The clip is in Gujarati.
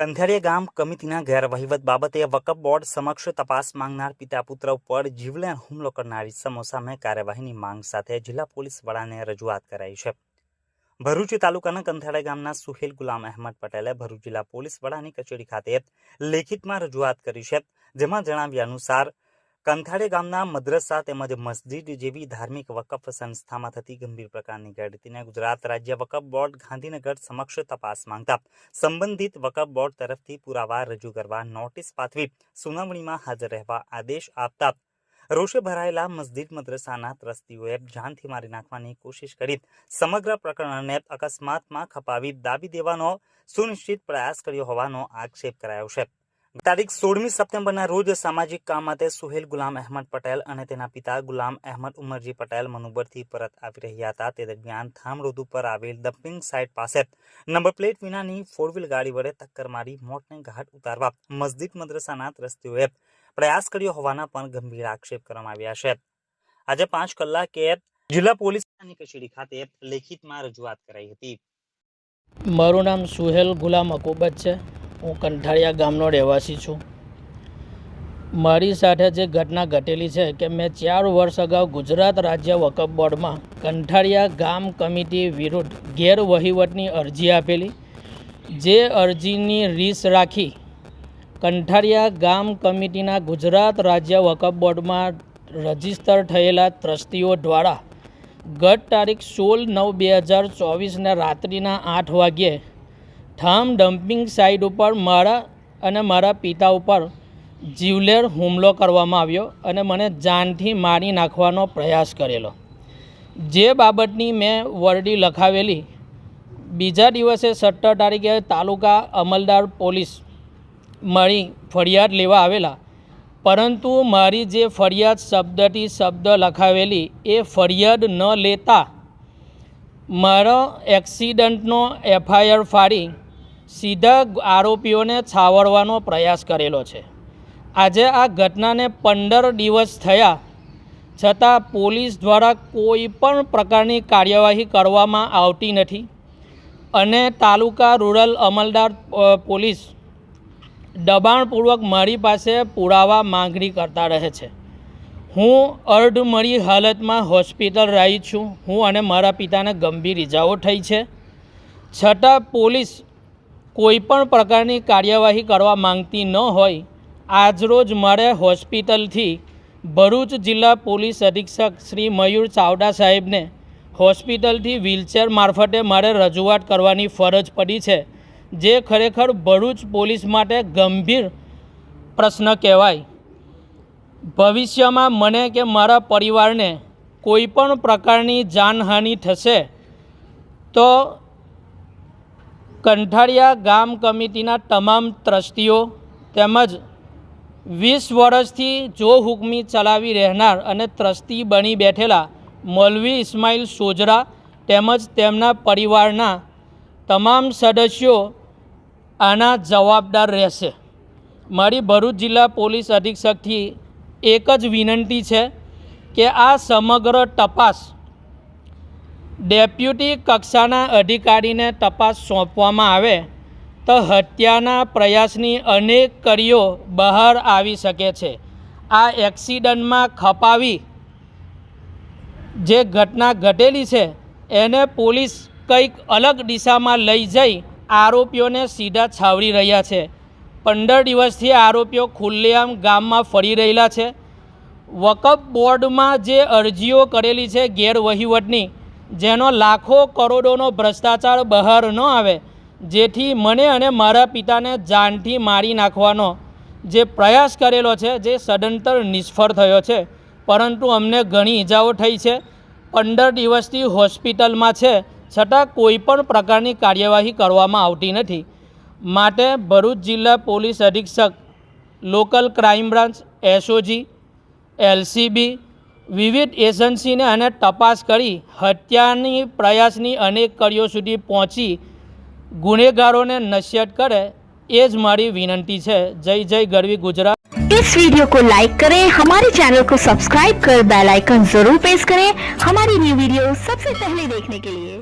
કંથેરિયા ગામ કમિટીના ગેરવહીવટ બાબતે વકફ બોર્ડ સમક્ષ તપાસ માંગનાર પિતા પુત્ર ઉપર જીવલેણ હુમલો કરનારી સમો સામે કાર્યવાહીની માંગ સાથે જિલ્લા પોલીસ વડાને રજૂઆત કરાઈ છે. ભરૂચ તાલુકાના કંથેડા ગામના સુહેલ ગુલામ અહેમદ પટેલે ભરૂચ જિલ્લા પોલીસ વડાની કચેરી ખાતે લેખિતમાં રજૂઆત કરી છે, જેમાં જણાવ્યા અનુસાર કંથાડે ગામના મદ્રસા તેમજ મસ્જિદ જેવી ધાર્મિક વકફ સંસ્થામાં થતી ગંભીર પ્રકારની ગેરરીતિને ગુજરાત રાજ્ય વકફ બોર્ડ ગાંધીનગર સમક્ષ તપાસ માંગતા સંબંધિત વકફ બોર્ડ તરફથી પુરાવા રજૂ કરવા નોટિસ પાઠવી સુનાવણીમાં હાજર રહેવા આદેશ આપતા રોષે ભરાયેલા મસ્જિદ મદ્રસાના ત્રસ્તીઓએ જાનથી મારી નાખવાની કોશિશ કરી સમગ્ર પ્રકરણને અકસ્માતમાં ખપાવી દાબી દેવાનો સુનિશ્ચિત પ્રયાસ કર્યો હોવાનો આક્ષેપ કરાયો છે. તારીખ સોળમી સપ્ટેમ્બરના રોજ સામાજિક કામ માટે સુહેલ ગુલામ અહેમદ પટેલ અને તેના પિતા ગુલામ અહેમદ ઉમરજી પટેલ મનુબરથી પરત આવી રહ્યા હતા. તે દરમિયાન થામરોદ ઉપર આવેલ ડમ્પિંગ સાઇટ પાસે નંબર પ્લેટ વિનાની ફોર વ્હીલ ગાડી વડે ટક્કર મારી મોતને ઘાટ ઉતારવા મસ્જિદ મદ્રસાના ત્રસ્તીઓએ પ્રયાસ કર્યો હોવાના પણ ગંભીર આક્ષેપ કરવામાં આવ્યા છે. આજે પાંચ કલાકે જિલ્લા પોલીસની કચેરી ખાતે લેખિતમાં રજૂઆત કરાઈ હતી. મારું નામ સુહેલ ગુલામ અકુબત છે. હું કંઠાળિયા ગામનો રહેવાસી છું. મારી સાથે જે ઘટના ઘટેલી છે કે મેં ચાર વર્ષ અગાઉ ગુજરાત રાજ્ય વકફ બોર્ડમાં કંઠાળિયા ગામ કમિટી વિરુદ્ધ ગેરવહીવટની અરજી આપેલી. જે અરજીની રીસ રાખી કંઠાળિયા ગામ કમિટીના ગુજરાત રાજ્ય વકફ બોર્ડમાં રજિસ્ટર થયેલા ટ્રસ્ટીઓ દ્વારા ગત તારીખ સોળ નવ બે હજાર ચોવીસના રાત્રિના આઠ વાગ્યે ઠામ ડમ્પિંગ સાઇટ ઉપર મારા અને મારા પિતા ઉપર જીવલેર હુમલો કરવામાં આવ્યો અને મને જાનથી મારી નાખવાનો પ્રયાસ કરેલો. જે બાબતની મેં વરડી લખાવેલી. બીજા દિવસે સત્તર તારીખે તાલુકા અમલદાર પોલીસ મળી ફરિયાદ લેવા આવેલા. પરંતુ મારી જે ફરિયાદ શબ્દથી શબ્દ લખાવેલી એ ફરિયાદ ન લેતા મારો એક્સિડન્ટનો એફઆઈઆર ફાડી સીધા આરોપીઓને છાવરવાનો પ્રયાસ કરેલો છે. આજે આ ઘટનાને પંદર દિવસ થયા, છતાં પોલીસ દ્વારા કોઈ પણ પ્રકારની કાર્યવાહી કરવામાં આવતી નથી અને તાલુકા રૂરલ અમલદાર પોલીસ દબાણપૂર્વક મારી પાસે પુરાવા માંગણી કરતા રહે છે. હું અર્ધમરી હાલતમાં હોસ્પિટલ રહી છું, હું અને મારા પિતાને ગંભીર ઇજાઓ થઈ છે. છતાં પોલીસ કોઈ પણ પ્રકારની કાર્યવાહી કરવા માંગતી ન હોય, આજરોજ મારે હોસ્પિટલથી ભરૂચ જિલ્લા પોલીસ અધિક્ષક શ્રી મયુર ચાવડા સાહેબને હોસ્પિટલથી વ્હીલચેર મારફતે મારે રજૂઆત કરવાની ફરજ પડી છે, જે ખરેખર ભરૂચ પોલીસ માટે ગંભીર પ્રશ્ન કહેવાય. ભવિષ્યમાં મને કે મારા પરિવારને કોઈપણ પ્રકારની જાનહાનિ થશે, તો કંઠાળિયા ગામ કમિટીના તમામ ટ્રસ્ટીઓ તેમજ વીસ વર્ષથી જો હુકમી ચલાવી રહેનાર અને ટ્રસ્ટી બની બેઠેલા મૌલવી ઇસ્માઇલ સોજરા તેમજ તેમના પરિવારના તમામ સદસ્યો આના જવાબદાર રહેશે. મારી ભરૂચ જિલ્લા પોલીસ અધિક્ષકથી એક જ વિનંતી છે કે આ સમગ્ર તપાસ ડેપ્યુટી કક્ષાના અધિકારીને તપાસ સોંપવામાં આવે, તો હત્યાના પ્રયાસની અનેક કરીઓ બહાર આવી શકે છે. આ એક્સિડન્ટમાં ખપાવી જે ઘટના ઘટેલી છે, એને પોલીસ કંઈક અલગ દિશામાં લઈ જઈ આરોપીઓને સીધા છાવરી રહ્યા છે. પંદર દિવસથી આરોપીઓ ખુલ્લેઆમ ગામમાં ફરી રહેલા છે. વકફ બોર્ડમાં જે અરજીઓ કરેલી છે ગેરવહીવટની જેનો લાખો કરોડોનો ભ્રષ્ટાચાર બહાર ન આવે, જેથી મને અને મારા પિતાને જાનથી મારી નાખવાનો જે પ્રયાસ કરેલો છે, જે સદંતર નિષ્ફળ થયો છે. પરંતુ અમને ઘણી ઈજાઓ થઈ છે. પંદર દિવસથી હોસ્પિટલમાં છે, છતાં કોઈ પણ પ્રકારની કાર્યવાહી કરવામાં આવતી નથી. માટે ભરૂચ જિલ્લા પોલીસ અધિક્ષક, local crime branch, SOG, LCB વિવિધ એજન્સીને અને તપાસ કરી હત્યાની પ્રયાસની અનેક કડીઓ સુધી પહોંચી ગુનેગારોને નશ્યત કરે એ જ મારી વિનંતી છે જય જય ગરવી ગુજરાત इस वीडियो को लाइक करें हमारे चैनल को सब्सक्राइब कर बेल आइकन जरूर प्रेस करें हमारी न्यू वीडियो सबसे पहले देखने के लिए